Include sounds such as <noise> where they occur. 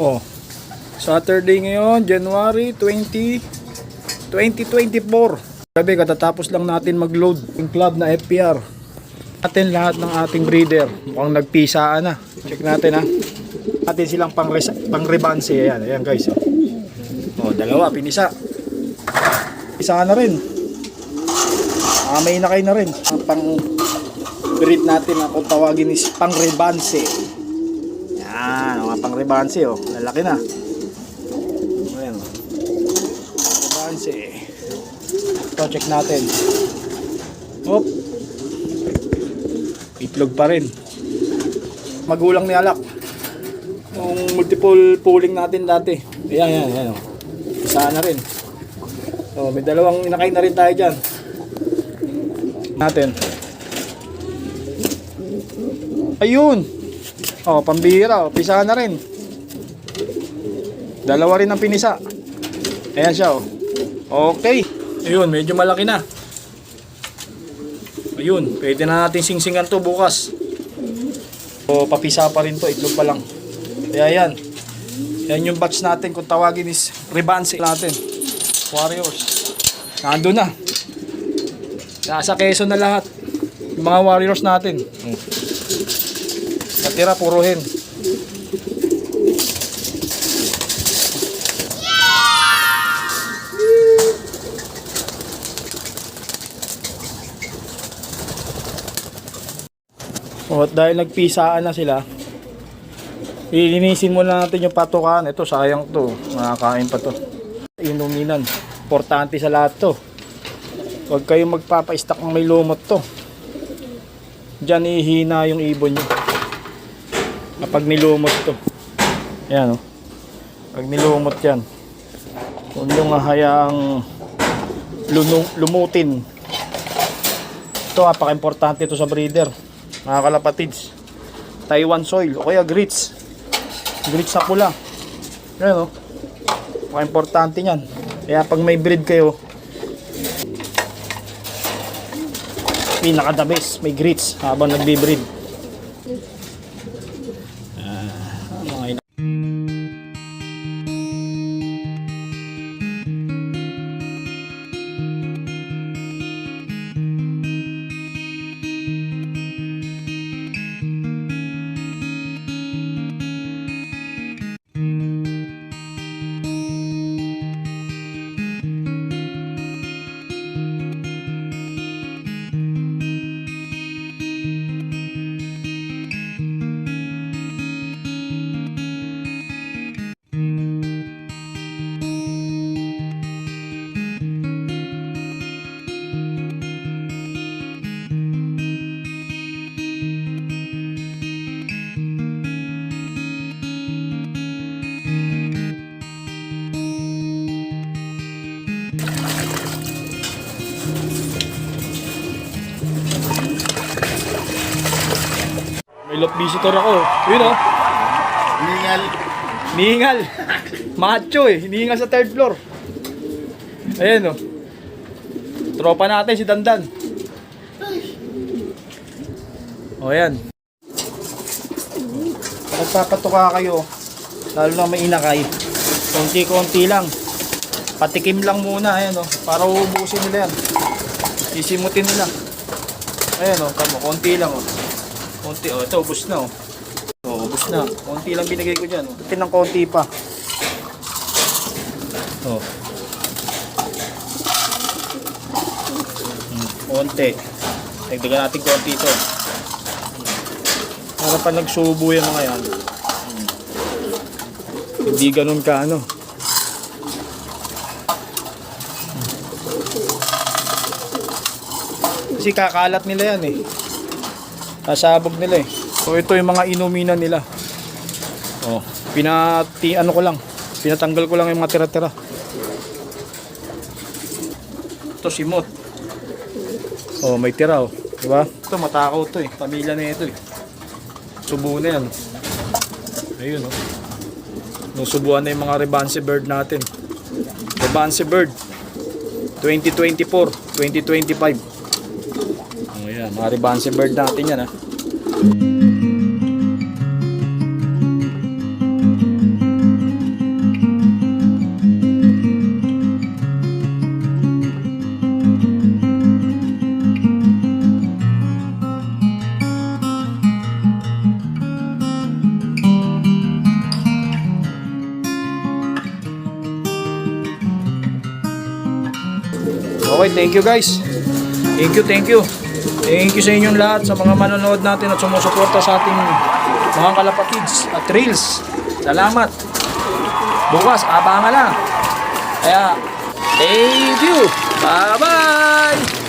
Oh. Saturday ngayon, January 20, 2024. Gabi, katatapos lang natin mag-load yung club na FPR. Natin lahat ng ating breeder. Mukhang nagpisaan na. Check natin ha. Natin silang pang, pang rebanse. Ayan, ayan guys. Oh. oh, dalawa, pinisa. Isa na rin. Amay na kayo na rin. Ang pang breed natin na kung tawagin is pang rebanse. Mga pang rebanse oh. Lalaki na. Ayan. Rebanse. Ito, check natin. Hop. Itlog pa rin. Magulang ni Alak. Yung multiple pooling natin dati. Ayan, ayan, ayan. oh. Isa na rin. Oh, may dalawang inakay na rin tayo dyan. Natin. Ayun. Oh, pambihira. Oh. Pisa na rin. Dalawa rin ang pinisa. Ayan siya, oh. Okay. Ayun, medyo malaki na. Ayun, pwede na natin singsingan to bukas. O, papisa pa rin to. Itlog pa lang. Kaya yan. Yan yung batch natin. Kung tawagin is Rebanse natin. Warriors. Nandun na. Nasa Quezon na lahat. Yung mga warriors natin. Natira, puro hen. O, at dahil nagpisaan na sila, ilinisin muna natin yung patukan. Ito, sayang to. Nakakain pa to. Inuminan. Importante sa lahat to. Huwag kayong magpapa-stack ng may lumot to. Diyan ihina yung ibon nyo. Kapag nilumot to. Ayan o. Pag nilumot yan. Huwag nyo nga hayaang lumutin. Ito, apaka-importante to sa breeder. Mga kalapatids. Taiwan soil o kaya grits. Grits sa pula. Ayan o. Apaka-importante yan. Kaya pag may breed kayo, pinaka the best, may grits habang nagbi-breed. Ah, mga lot visitor ako. Yun oh. Ningal. Nihingal. <laughs> Macho eh. Hinihingal sa third floor. Ayan oh. Tropa natin si Dandan. O ayan. Pag Nagpapatuka kayo. Lalo na may inakay. Konti-konti lang. Patikim lang muna. Ayan oh. Para uubusin nila yan. Sisimutin nila. Ayan oh. Tamo. Konti lang oh. Konti. Oh, ito. Ubus na oh. Oo, ubos na. Konti lang binigay ko dyan. Konti ng konti pa. Oh. Hmm, konti. Nagdagan natin konti ito. Para pa nagsubo yung mga yan. Hmm. Hindi ganun ka ano. Kasi kakalat nila yan eh. Kasabog nila eh. So ito yung mga inuminan nila. Oh, pinati ano ko lang. Pinatanggal ko lang yung mga tira-tira. Ito simot. Oh, may tira oh. Di ba? Ito matakaw to eh. Pamilya na ito eh. Subo na yan. Ayun oh. Nusubuan na yung mga Rebanse bird natin. Rebanse bird. 2024, 2025. Mga ribansi bird natin yan ha. Okay, thank you guys. Thank you, thank you. Thank you sa inyong lahat, sa mga manonood natin at sumusuporta sa ating mga kalapatids at reels. Salamat. Bukas, abangan na. Kaya, thank you. Bye-bye.